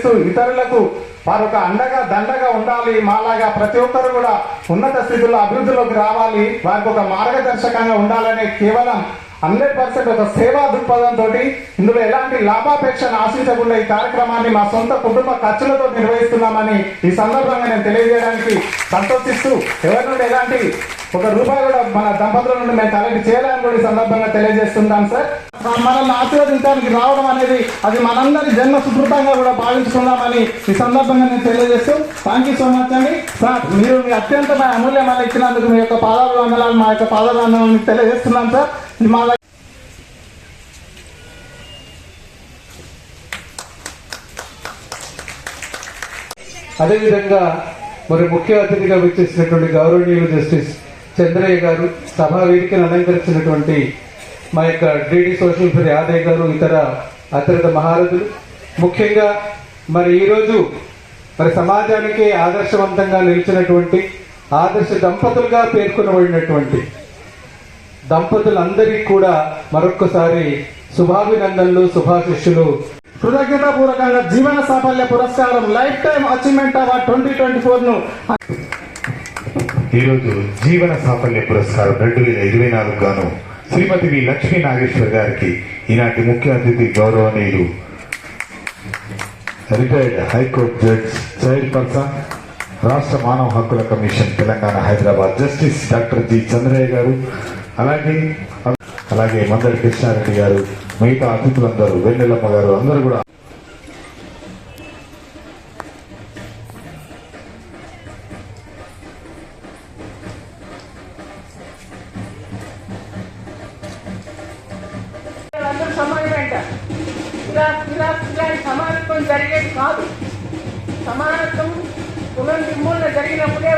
చేస్తూ ఇతరులకు వారు ఒక అండగా దండగా ఉండాలి. మాలాగా ప్రతి ఒక్కరు కూడా ఉన్నత స్థితిలో అభివృద్ధిలోకి రావాలి. వారికి ఒక మార్గదర్శకంగా ఉండాలనే కేవలం హండ్రెడ్ పర్సెంట్ ఒక సేవా దృక్పథంతో ఇందులో ఎలాంటి లాభాపేక్షను ఆశించకుండా ఈ కార్యక్రమాన్ని మా సొంత కుటుంబ ఖర్చులతో నిర్వహిస్తున్నామని ఈ సందర్భంగా నేను తెలియజేయడానికి సంతోషిస్తూ ఎవరి నుండి ఎలాంటి ఒక రూపాయి కూడా మన దంపతుల నుండి మేము కలెక్ట్ చేయాలని కూడా ఈ సందర్భంగా తెలియజేస్తుంటాం సార్. మనల్ని ఆశీర్వదించడానికి రావడం అనేది అది మనందరి జన్మ సుకృతంగా కూడా భావించుకుందామని ఈ సందర్భంగా నేను తెలియజేస్తూ థ్యాంక్ యూ సో మచ్ అండి. సార్ మీరు మీ అత్యంత అమూల్యమైన ఇచ్చినందుకు మీ యొక్క పాదాలు వందనాలు మా యొక్క పాదాలు తెలియజేస్తున్నాం సార్. మా అదేవిధంగా మరి ముఖ్య అతిథిగా వచ్చేసినటువంటి గౌరవనీయులు జస్టిస్ చంద్రయ్య గారు సభా వేదికను అలంకరించినటువంటి మా యొక్క డిడి సోషల్ ఫర్ యాదయ్య గారు ఇతర అతిరథ మహారథులు. ముఖ్యంగా మరి ఈరోజు మరి సమాజానికి ఆదర్శవంతంగా నిలిచినటువంటి ఆదర్శ దంపతులుగా పేర్కొనబడినటువంటి దంపతులందరికీ కూడా మరొక్కసారి శుభాభినందనలు శుభాశిష్యులు. కృతజ్ఞతాపూర్వకంగా జీవన సాఫల్య పురస్కారం lifetime achievement award twenty twenty ఫోర్ను ఈరోజు జీవన సాఫల్య పురస్కారం రెండు వేల ఇరవై నాలుగు గాను శ్రీమతి వి లక్ష్మీ నాగేశ్వర్ గారికి ఈనాటి ముఖ్య అతిథి గౌరవనీయులు. రిటైర్డ్ హైకోర్టు జడ్జ్ చైర్పర్సన్ రాష్ట్ర మానవ హక్కుల commission Telangana Hyderabad justice doctor G Chandraiah garu అలాగే అలాగే మందరి కృష్ణారెడ్డి గారు మిగతా అతిథులందరూ వెన్నెలమ్మ గారు అందరూ కూడా. సమానత్వం జరిగేది కాదు. సమానత్వం పునర్నిర్మూలన జరిగినప్పుడే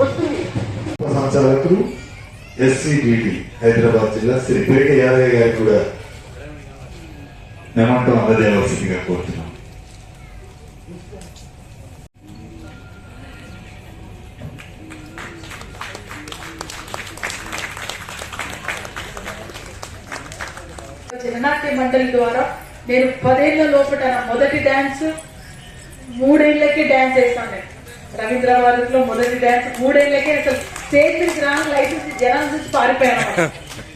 వస్తుంది. సంచాలకులు ఎస్సిడిటి హైదరాబాద్ జిల్లా శ్రీ పేట యాదయ్య గారు కూడా మెమంటం అందజేయవలసిందిగా కోరుతున్నాం. జననాట్య మండలి ద్వారా నేను పదేళ్ళ లోపల నా మొదటి డాన్స్ మూడేళ్ళకే డాన్స్ వేస్తాను నేను. రవీంద్ర భారతిలో మొదటి డాన్స్ మూడేళ్ళకే అసలు స్టేజ్ నుంచి రాను లైసెన్స్ జనాల నుంచి పారిపోయాను.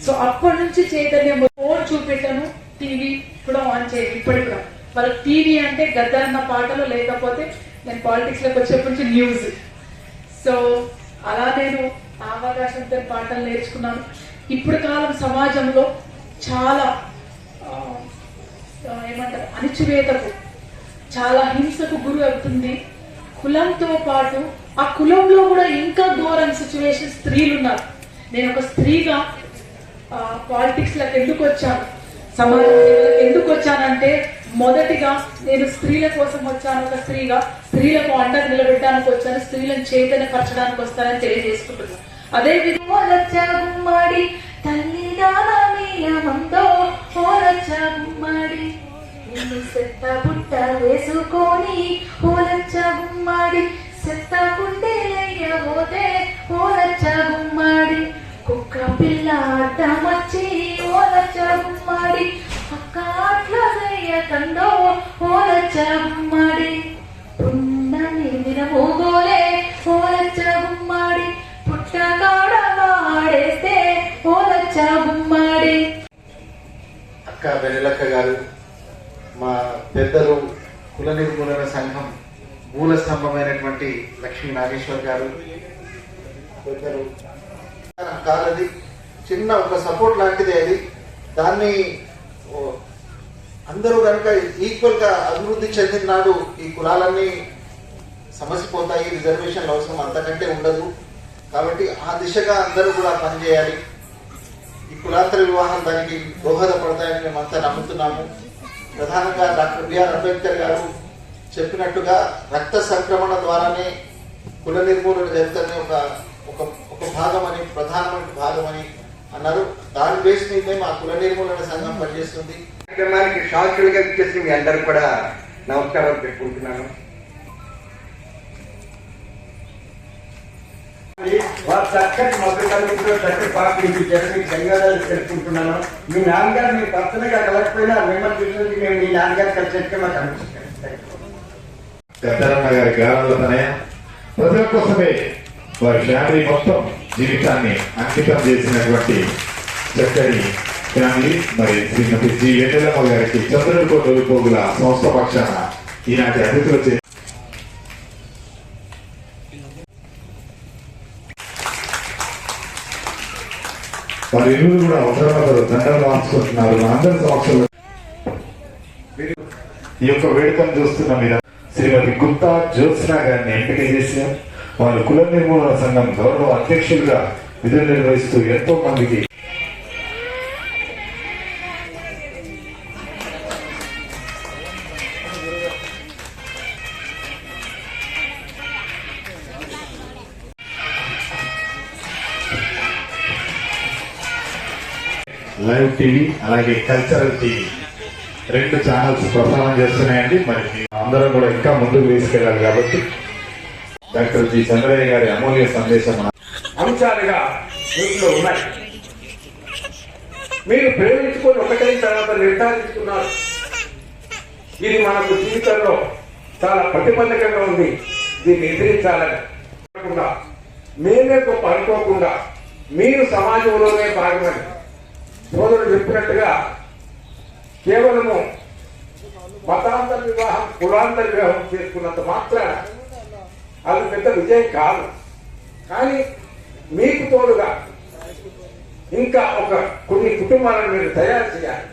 సో అప్పటి నుంచి చైతన్యం ఫోన్ చూపెట్టాను టీవీ కూడా ఆన్ చేయాలి ఇప్పటికి కూడా. వాళ్ళకి టీవీ అంటే గద్దన్న పాటలు లేకపోతే నేను పాలిటిక్స్లోకి వచ్చేప్పటి నుంచి న్యూస్ సో అలా నేను ఆ పాటలు నేర్చుకున్నాను. ఇప్పుడు కాలం సమాజంలో చాలా ఏమంటారు అణిచివేతకు చాలా హింసకు గురి అవుతుంది. కులంతో పాటు ఆ కులంలో కూడా ఇంకా ఘోరం సిచ్యువేషన్ స్త్రీలు ఉన్నారు నేను ఒక స్త్రీగా పాలిటిక్స్లకు ఎందుకు వచ్చాను? సమాజ ఎందుకు వచ్చానంటే మొదటిగా నేను స్త్రీల కోసం వచ్చాను ఒక స్త్రీగా స్త్రీలకు అండగా నిలబెట్టడానికి వచ్చాను స్త్రీలను చైతన్యపరచడానికి వస్తానని తెలియజేసుకుంటున్నాను అదే విధంగా తల్లి గుమ్మడి. నిన్ను సెత్త బుట్ట వేసుకొని ఓలచ్చ గుమ్మడి చెత్త గుండెలయ్యబోతే ఓలచ్చ గుమ్మడి కుక్క పిల్ల అడ్డమచ్చి ఓలచ్చ గుమ్మడి అక్క అట్లా చెయ్యకండో ఓలచ్చ గుమ్మడి. పున్నమి వినమోగోలే ఓలచ్చ గుమ్మడి. పుట్టకాడ వాడేస్తే ఓలచ్చ గుమ్మడి. అక్క వెన్నెలక్క గారు మా పెద్దలు కుల నిర్మూలన సంఘం మూల స్తంభమైనటువంటి లక్ష్మీ నాగేశ్వర్ గారు పెద్దలు కాదది చిన్న ఒక సపోర్ట్ లాంటిదే అది. దాన్ని అందరూ కనుక ఈక్వల్గా అభివృద్ధి చెందిన నాడు ఈ కులాలన్నీ సమసిపోతాయి రిజర్వేషన్లు అవసరం అంతకంటే ఉండదు. కాబట్టి ఆ దిశగా అందరూ కూడా పనిచేయాలి. ఈ కులాంతర వివాహం దానికి దోహదపడతాయని మేమంతా నమ్ముతున్నాము. ప్రధానంగా డాక్టర్ బిఆర్ అంబేద్కర్ గారు చెప్పినట్టుగా రక్త సంక్రమణ ద్వారానే కుల నిర్మూలన జరుగుతుంది ఒక ఒక ఒక భాగం అని ప్రధానమైన భాగం అని అన్నారు. దాని బేస్ మీదే మా కుల నిర్మూలన సంఘం పనిచేస్తుంది. కార్యక్రమానికి శాస్త్రులుగా ఇచ్చేసి మీ అందరూ కూడా నమస్కారం పెట్టుకుంటున్నాను వారు చక్కటి మద్దతు కలుగుతూ చక్కటి పార్టీ ఇచ్చారు మీకు ధన్యవాదాలు తెలుపుకుంటున్నాను. మీ నాన్నగారు మీరు పర్సనల్గా కలగకపోయినా మిమ్మల్ని చూసినందుకు మేము మీ నాన్నగారు కలిసి మాకు అనిపిస్తుంది. గద్దరన్న గారి గారాల తనయ ప్రజల కోసమే వారి ఫ్యామిలీ మొత్తం జీవితాన్ని అంకితం చేసినటువంటి చక్కని ఫ్యామిలీ. మరి శ్రీమతి జి. వెంకటమ్మ గారికి చంద్రుడికో పోగుల సంస్థ పక్షాన ఈనాటి అతిథులు చే వారి ఇరువురు కూడా ఒకరినొకరు దండలు మార్చుకుంటున్నారు. అందరి సమక్షంలో ఈ యొక్క వేడుకను చూస్తున్న మీరు శ్రీమతి గుప్తా జ్యోత్స్న గారిని ఎంపిక చేశారు వారు కుల నిర్మూలన సంఘం గౌరవ అధ్యక్షులుగా విధులు నిర్వహిస్తూ ఎంతో మందికి లైవ్ టీవీ అలాగే కల్చరల్ టీవీ రెండు ఛానల్స్ ప్రసారం చేస్తున్నాయండి. మరి అందరం కూడా ఇంకా ముందుకు తీసుకెళ్ళాలి కాబట్టి డాక్టర్ జి చంద్రయ్య గారి అమూల్య సందేశం అంశాలుగా దీంట్లో ఉన్నాయి. మీరు ప్రేమించుకొని ఒకటైన తర్వాత నిర్ధారించుకున్నారు. ఇది మనకు జీవితంలో చాలా ప్రతిబంధకంగా ఉంది. దీన్ని ఎదిరించాలని అనుకోకుండా మేమే గొప్ప అనుకోకుండా మీరు సమాజంలోనే భాగమని సోదరుడు చెప్పినట్టుగా కేవలము మతాంతర వివాహం కులాంతర వివాహం చేసుకున్నంత మాత్రాన అది పెద్ద విజయం కాదు. కానీ మీకు తోడుగా ఇంకా ఒక కొన్ని కుటుంబాలను మీరు తయారు చేయాలి.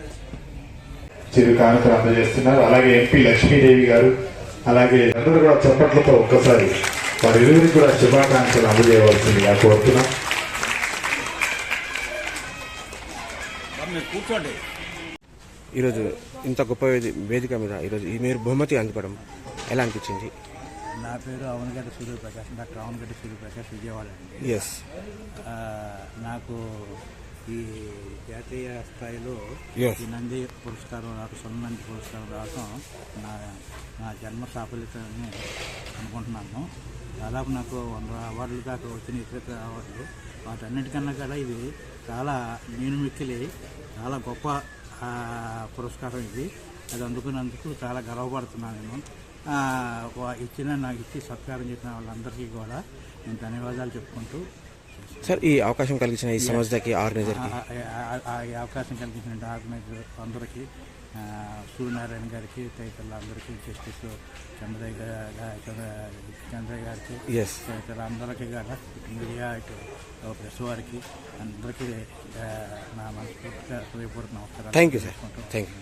చిరు కానుకలు అందజేస్తున్నారు. అలాగే ఎంపీ లక్ష్మీదేవి గారు అలాగే అందరూ కూడా చప్పట్లతో ఒక్కసారి వారి ఇరువురికి కూడా శుభాకాంక్షలు అందజేయవలసిందిగా కోరుతున్నాం. ఈరోజు ఇంత గొప్ప వేది- వేదిక మీద ఈరోజు ఈ మీరు బహుమతి అందుకోవడం ఎలా అనిపించింది? నా పేరు అవనగడ్డ సూర్యప్రకాష్ డాక్టర్ అవనగడ్డ సూర్యప్రకాష్ విజయవాడ అండి. ఎస్ నాకు ఈ జాతీయ స్థాయిలో. ఈ నంది పురస్కారం రావడం సొంత నంది పురస్కారం రావడం నా నా జన్మ సాఫల్యతని అనుకుంటున్నాను. దాదాపు నాకు వంద అవార్డులు దాకా వచ్చిన ఇతర అవార్డులు. వాటన్నిటికన్నా కూడా ఇది చాలా నేను మిక్కిలి చాలా గొప్ప పురస్కారం ఇది. అది అందుకున్నందుకు చాలా గర్వపడుతున్నాను నేను. ఇచ్చిన నాకు ఇచ్చి సత్కారం చేసిన వాళ్ళందరికీ కూడా నేను ధన్యవాదాలు చెప్పుకుంటూ సార్ ఈ అవకాశం కలిగించిన ఈ సంస్థకి ఆర్గనైజర్కి? అవకాశం కల్పించిన ఆర్గనైజర్ అందరికీ సూర్యనారాయణ గారికి తదితరులందరికీ జస్టిస్ చంద్రయ్య గా- గా- చంద్ర- చంద్రయ్య గారికి. తదితర అందరికీ కూడా మీడియా ఇటు ప్రెస్ వారికి అందరికీ నా మనస్ఫూర్తిగా హృదయపూర్వక నమస్కారాలు thank you sir thank you